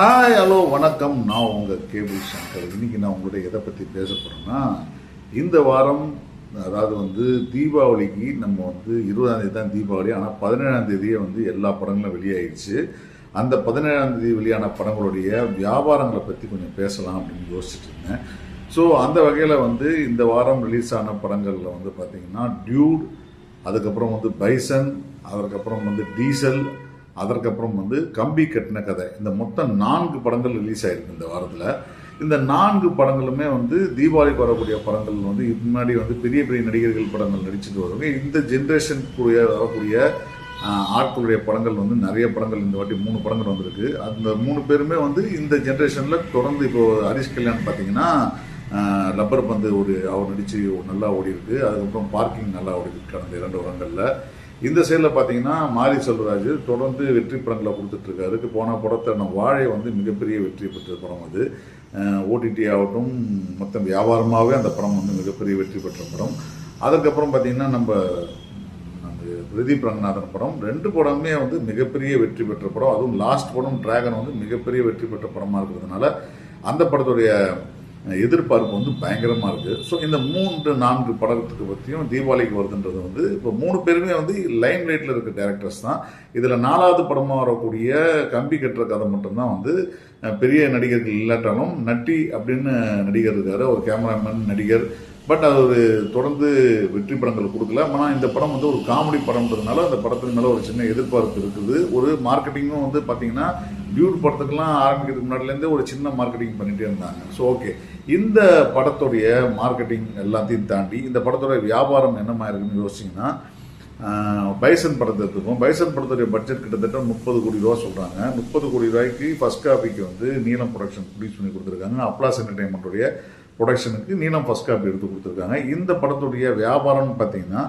Hi hello வணக்கம். நான் உங்கள் கேபிள் சங்கர். இன்னைக்கு நான் உங்கள்கிட்ட எதை பற்றி பேச போகிறேன்னா இந்த வாரம் அதாவது வந்து தீபாவளிக்கு நம்ம வந்து இருபதாம் தேதி தான் தீபாவளி. ஆனால் பதினேழாம் தேதியே வந்து எல்லா படங்களும் வெளியாயிடுச்சு. அந்த பதினேழாம் தேதி வெளியான படங்களுடைய வியாபாரங்களை பற்றி கொஞ்சம் பேசலாம் அப்படின்னு யோசிச்சுட்டு இருந்தேன். ஸோ அந்த வகையில் வந்து இந்த வாரம் ரிலீஸ் ஆன படங்களில் வந்து பார்த்தீங்கன்னா டியூட் அதுக்கப்புறம் வந்து பைசன் அதுக்கப்புறம் வந்து டீசல் அதற்கப்புறம் வந்து கம்பி கட்டின கதை. இந்த மொத்தம் நான்கு படங்கள் ரிலீஸ் ஆயிருக்கு இந்த வாரத்தில். இந்த நான்கு படங்களுமே வந்து தீபாவளிக்கு வரக்கூடிய படங்கள் வந்து இதுக்கு முன்னாடி வந்து பெரிய பெரிய நடிகர்கள் படங்கள் நடிச்சுட்டு வருவாங்க. இந்த ஜென்ரேஷனுக்குரிய வரக்கூடிய ஆட்களுடைய படங்கள் வந்து நிறைய படங்கள் இந்த வாட்டி மூணு படங்கள் வந்திருக்கு. அந்த மூணு பேருமே வந்து இந்த ஜென்ரேஷனில் தொடர்ந்து இப்போது ஹரிஷ் கல்யாண் பார்த்தீங்கன்னா ரப்பர் பந்து ஒரு அவர் நடித்து நல்லா ஓடி இருக்கு அதுக்கப்புறம் பார்க்கிங் நல்லா ஓடி இருக்கு கடந்த இரண்டு வருடங்களில். இந்த சைடில் பார்த்தீங்கன்னா மாரி செல்வராஜ் தொடர்ந்து வெற்றி படங்களை கொடுத்துட்ருக்காரு. இருக்காரு போன படத்தை நம்ம வாழை வந்து மிகப்பெரிய வெற்றி பெற்ற படம் அது. ஓடிடி ஆகட்டும் மொத்தம் வியாபாரமாகவே அந்த படம் வந்து மிகப்பெரிய வெற்றி பெற்ற படம். அதுக்கப்புறம் பார்த்தீங்கன்னா நம்ம நம்ம பிரதீப் ரங்கநாதன் படம். ரெண்டு படமே வந்து மிகப்பெரிய வெற்றி பெற்ற படம். அதுவும் லாஸ்ட் படம் டிராகன் வந்து மிகப்பெரிய வெற்றி பெற்ற படமாக இருக்கிறதுனால அந்த படத்துடைய எதிர்பார்ப்பு வந்து பயங்கரமாக இருக்குது ஸோ இந்த மூன்று நான்கு படத்துக்கு பற்றியும் தீபாவளிக்கு வருதுன்றது வந்து இப்போ மூணு பேருமே வந்து லைம் லைட்டில் இருக்க டேரக்டர்ஸ் தான். இதில் நாலாவது படமாக வரக்கூடிய கம்பி கட்டுற கதை மட்டும்தான் வந்து பெரிய நடிகர்கள் இல்லாட்டாலும் நட்டி அப்படின்னு நடிகர் இருக்காரு. ஒரு கேமராமேன் நடிகர். பட் அது ஒரு தொடர்ந்து வெற்றி படங்கள் கொடுக்கல. ஆனால் இந்த படம் வந்து ஒரு காமெடி படம்ன்றதுனால அந்த படத்தின் மேலே ஒரு சின்ன எதிர்பார்ப்பு இருக்குது. ஒரு மார்க்கெட்டிங்கும் வந்து பார்த்தீங்கன்னா டியூட் படத்துக்கெல்லாம் ஆரம்பிக்கிறதுக்கு முன்னாடிலேருந்தே ஒரு சின்ன மார்க்கெட்டிங் பண்ணிகிட்டே இருந்தாங்க. ஸோ ஓகே இந்த படத்துடைய மார்க்கெட்டிங் எல்லாத்தையும் தாண்டி இந்த படத்துடைய வியாபாரம் என்னமா இருக்குன்னு யோசிச்சிங்கன்னா பைசன் படத்தை எடுத்துப்போம் பைசன் படத்துடைய பட்ஜெட் கிட்டத்தட்ட முப்பது கோடி ரூபா சொல்கிறாங்க முப்பது கோடி ரூபாய்க்கு ஃபர்ஸ்ட் காப்பிக்கு வந்து நீலம் ப்ரொடக்ஷன் ப்ரொடியூஸ் பண்ணி கொடுத்துருக்காங்க. அப்ளாஸ் என்டர்டைன்மெண்ட்டுடைய ப்ரொடக்ஷனுக்கு நீலம் ஃபஸ்ட் காப்பி எடுத்து கொடுத்துருக்காங்க. இந்த படத்துடைய வியாபாரம்னு பார்த்தீங்கன்னா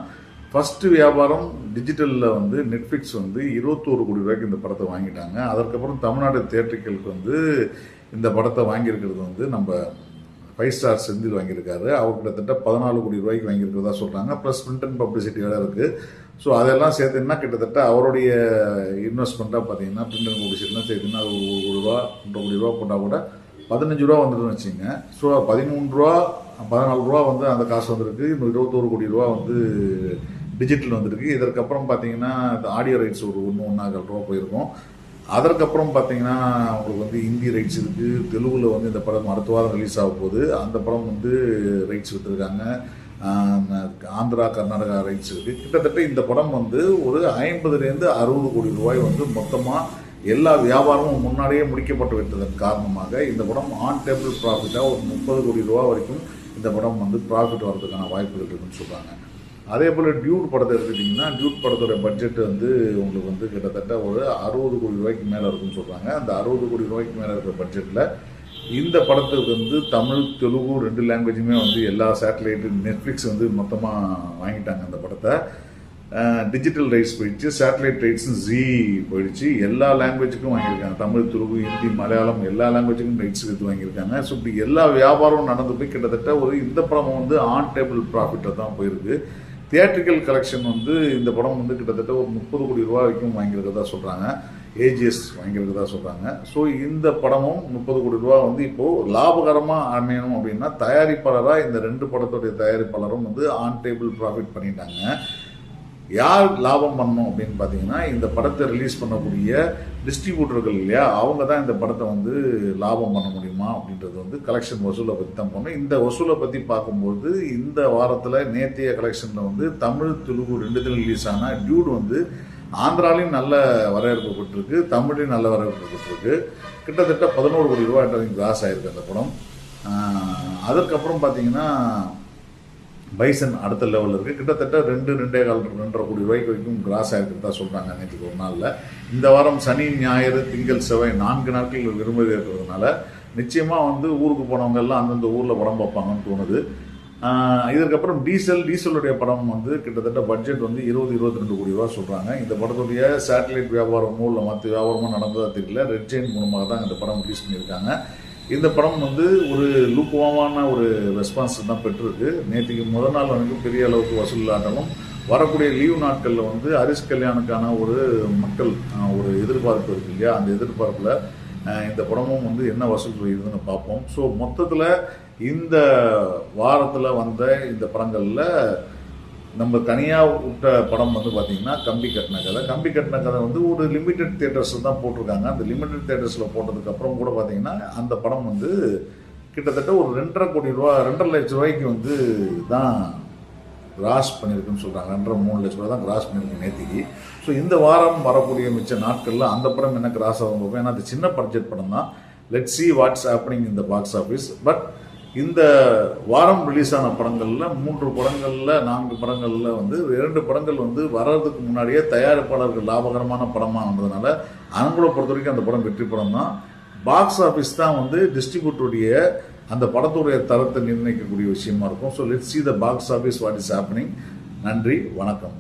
ஃபஸ்ட்டு வியாபாரம் டிஜிட்டலில் வந்து நெட்ஃப்ளிக்ஸ் வந்து இருபத்தோரு கோடி ரூபாய்க்கு இந்த படத்தை வாங்கிட்டாங்க. அதற்கப்புறம் தமிழ்நாடு தேட்டர்களுக்கு வந்து இந்த படத்தை வாங்கியிருக்கிறது வந்து நம்ம ஃபைவ் ஸ்டார் செந்தில் வாங்கியிருக்காரு. அவர் கிட்டத்தட்ட பதினாலு கோடி ரூபாய்க்கு வாங்கியிருக்கிறதா சொல்கிறாங்க ப்ளஸ் பிரிண்ட் அண்ட் பப்ளிசிட்டி வேறு இருக்குது ஸோ அதெல்லாம் சேர்த்துன்னா கிட்டத்தட்ட அவருடைய இன்வெஸ்ட்மெண்ட்டாக பார்த்தீங்கன்னா பிரிண்ட் அண்ட் பப்ளிசிட்டிலாம் சேர்த்துன்னா அது ஒரு கோடி ரூபா ஒன்றரை கோடி ரூபா போட்டால் கூட பதினஞ்சு ரூபா வந்துருன்னு வச்சுங்க ஸோ பதிமூணு ரூபா பதினாலு ரூபா வந்து அந்த காசு வந்திருக்கு. இன்னும் இருபத்தோரு கோடி ரூபா வந்து டிஜிட்டல் வந்திருக்கு. இதற்கப்புறம் பார்த்தீங்கன்னா இந்த ஆடியோ ரைட்ஸ் ஒரு ஒன்று ஒன்றாக ரூபா போயிருக்கும். அதற்கப்புறம் பார்த்தீங்கன்னா அவங்களுக்கு வந்து ஹிந்தி ரைட்ஸ் இருக்குது தெலுங்கில் வந்து இந்த படம் அடுத்த வாரம் ரிலீஸ் ஆக போகுது. அந்த படம் வந்து ரைட்ஸ் விட்டுருக்காங்க ஆந்திரா கர்நாடகா ரைட்ஸ் இருக்குது கிட்டத்தட்ட இந்த படம் வந்து ஒரு ஐம்பதுலேருந்து அறுபது கோடி ரூபாய் வந்து மொத்தமாக எல்லா வியாபாரமும் முன்னாடியே முடிக்கப்பட்டு விட்டதன் காரணமாக இந்த படம் ஆன் டேபிள் ப்ராஃபிட்டாக ஒரு முப்பது கோடி ரூபா வரைக்கும் இந்த படம் வந்து ப்ராஃபிட் வர்றதுக்கான வாய்ப்புகள் இருக்குன்னு சொல்கிறாங்க அதே போல் டியூட் படத்தை எடுத்துட்டிங்கன்னா டியூட் படத்தோட பட்ஜெட் வந்து உங்களுக்கு வந்து கிட்டத்தட்ட ஒரு அறுபது கோடி ரூபாய்க்கு மேலே இருக்குன்னு சொல்கிறாங்க அந்த அறுபது கோடி ரூபாய்க்கு மேலே இருக்கிற பட்ஜெட்டில் இந்த படத்துக்கு வந்து தமிழ் தெலுங்கு ரெண்டு லாங்குவேஜுமே வந்து எல்லா சேட்டலைட்டு நெட்ஃப்ளிக்ஸ் வந்து மொத்தமாக வாங்கிட்டாங்க அந்த படத்தை. டிஜிட்டல் ரைட்ஸ் போயிடுச்சு. சேட்டலைட் ரைட்ஸும் ஜி போயிடுச்சு. எல்லா லாங்குவேஜுக்கும் வாங்கியிருக்காங்க. தமிழ் தெலுங்கு ஹிந்தி மலையாளம் எல்லா லாங்குவேஜுக்கும் ரைட்ஸ் எடுத்து வாங்கியிருக்காங்க. ஸோ இப்படி எல்லா வியாபாரமும் நடந்து போய் கிட்டத்தட்ட ஒரு இந்த படம் வந்து ஆன் டேபிள் ப்ராஃபிட்டை தான் போயிருக்கு. தியேட்ரிக்கல் கலெக்ஷன் வந்து இந்த படம் வந்து கிட்டத்தட்ட ஒரு முப்பது கோடி ரூபா வரைக்கும் வாங்கியிருக்கிறதா சொல்கிறாங்க ஏஜிஎஸ் வாங்கியிருக்கிறதா சொல்கிறாங்க ஸோ இந்த படமும் முப்பது கோடி ரூபா வந்து இப்போது லாபகரமாக அமையணும் அப்படின்னா தயாரிப்பாளராக இந்த ரெண்டு படத்துடைய தயாரிப்பாளரும் வந்து ஆன் டேபிள் ப்ராஃபிட் பண்ணிட்டாங்க. யார் லாபம் பண்ணணும் அப்படின்னு பார்த்தீங்கன்னா இந்த படத்தை ரிலீஸ் பண்ணக்கூடிய டிஸ்ட்ரிபியூட்டர்கள் இல்லையா? அவங்க தான் இந்த படத்தை வந்து லாபம் பண்ண முடியுமா அப்படின்றது வந்து கலெக்ஷன் வசூலை பற்றி தான் பண்ணோம் இந்த வசூலை பற்றி பார்க்கும்போது இந்த வாரத்தில் நேத்திய கலெக்ஷனில் வந்து தமிழ் தெலுங்கு ரெண்டுத்துல ரிலீஸ் ஆன டியூட் வந்து ஆந்திராலையும் நல்ல வரவேற்பு பெற்றிருக்கு தமிழ்லையும் நல்ல வரவேற்பு பெற்றிருக்கு. கிட்டத்தட்ட பதினோரு கோடி ரூபாய் கிராஸ் ஆயிருக்கு அந்த படம். அதற்கப்புறம் பார்த்தீங்கன்னா பைசன் அடுத்த லெவலில் இருக்குது கிட்டத்தட்ட ரெண்டு ரெண்டே கால் ரெண்டரை கோடி ரூபாய்க்கு வரைக்கும் கிராஸ் ஆகிருக்கிறதா சொல்கிறாங்க நேற்றுக்கு ஒரு நாளில். இந்த வாரம் சனி ஞாயிறு திங்கள் செவ்வாய் நான்கு நாட்கள் விரும்புவது இருக்கிறதுனால நிச்சயமாக வந்து ஊருக்கு போனவங்க எல்லாம் அந்தந்த ஊரில் படம் பார்ப்பாங்கன்னு தோணுது. இதற்கப்புறம் டீசல் டீசலுடைய படம் வந்து கிட்டத்தட்ட பட்ஜெட் வந்து இருபது இருபத்தி ரெண்டு கோடி ரூபா சொல்கிறாங்க இந்த படத்துடைய சேட்டலைட் வியாபாரமோ இல்லை மற்ற வியாபாரமோ நடந்ததாக தெரியல. ரெட் ஜெயின் மூலமாக தான் இந்த படம் ரிலீஸ் பண்ணியிருக்காங்க. இந்த படம் வந்து ஒரு லூக்குவமான ஒரு ரெஸ்பான்ஸ் தான் பெற்றிருக்கு. நேற்றுக்கு முதல் நாள் வரைக்கும் பெரிய அளவுக்கு வசூல் இல்லாட்டாலும் வரக்கூடிய லீவு நாட்களில் வந்து ஹரிஷ் கல்யாணுக்கான ஒரு மக்கள் ஒரு எதிர்பார்ப்பு இருக்கு இல்லையா? அந்த எதிர்பார்ப்பில் இந்த படமும் வந்து என்ன வசூல் செய்யுதுன்னு பார்ப்போம். ஸோ மொத்தத்தில் இந்த வாரத்தில் வந்த இந்த படங்களில் நம்ம தனியாக விட்ட படம் வந்து பார்த்தீங்கன்னா கம்பி கட்டின கதை. கம்பி கட்டின கதை வந்து ஒரு லிமிடெட் தியேட்டர்ஸில் தான் போட்டிருக்காங்க. அந்த லிமிடெட் தியேட்டர்ஸில் போட்டதுக்கப்புறம் கூட பார்த்தீங்கன்னா அந்த படம் வந்து கிட்டத்தட்ட ஒரு ரெண்டரை கோடி ரூபா ரெண்டரை லட்ச ரூபாய்க்கு வந்து தான் கிராஸ் பண்ணியிருக்குன்னு சொல்கிறாங்க ரெண்டரை மூணு லட்ச ரூபா தான் கிராஸ் பண்ணியிருக்கு நேத்திக்கு ஸோ இந்த வாரம் வரக்கூடிய மிச்ச நாட்களில் அந்த படம் என்ன கிராஸ் ஆகும் பார்ப்போம். ஏன்னா அது சின்ன பட்ஜெட் படம் தான். லெட் சி வாட்ஸ் ஆப்பனிங் இந்த பாக்ஸ் ஆஃபீஸ் பட் இந்த வாரம் ரிலீஸ் ஆன படங்களில் மூன்று படங்களில் நான்கு படங்களில் வந்து இரண்டு படங்கள் வந்து வர்றதுக்கு முன்னாடியே தயாரிப்பாளர்கள் லாபகரமான படமாக வந்ததுனால அவங்கள பொறுத்த வரைக்கும் அந்த படம் வெற்றி படம் தான் பாக்ஸ் ஆஃபீஸ் தான் வந்து டிஸ்ட்ரிபியூட்டருடைய அந்த படத்துடைய தரத்தை நிர்ணயிக்கக்கூடிய விஷயமா இருக்கும். So let see the box office what is happening நன்றி வணக்கம்.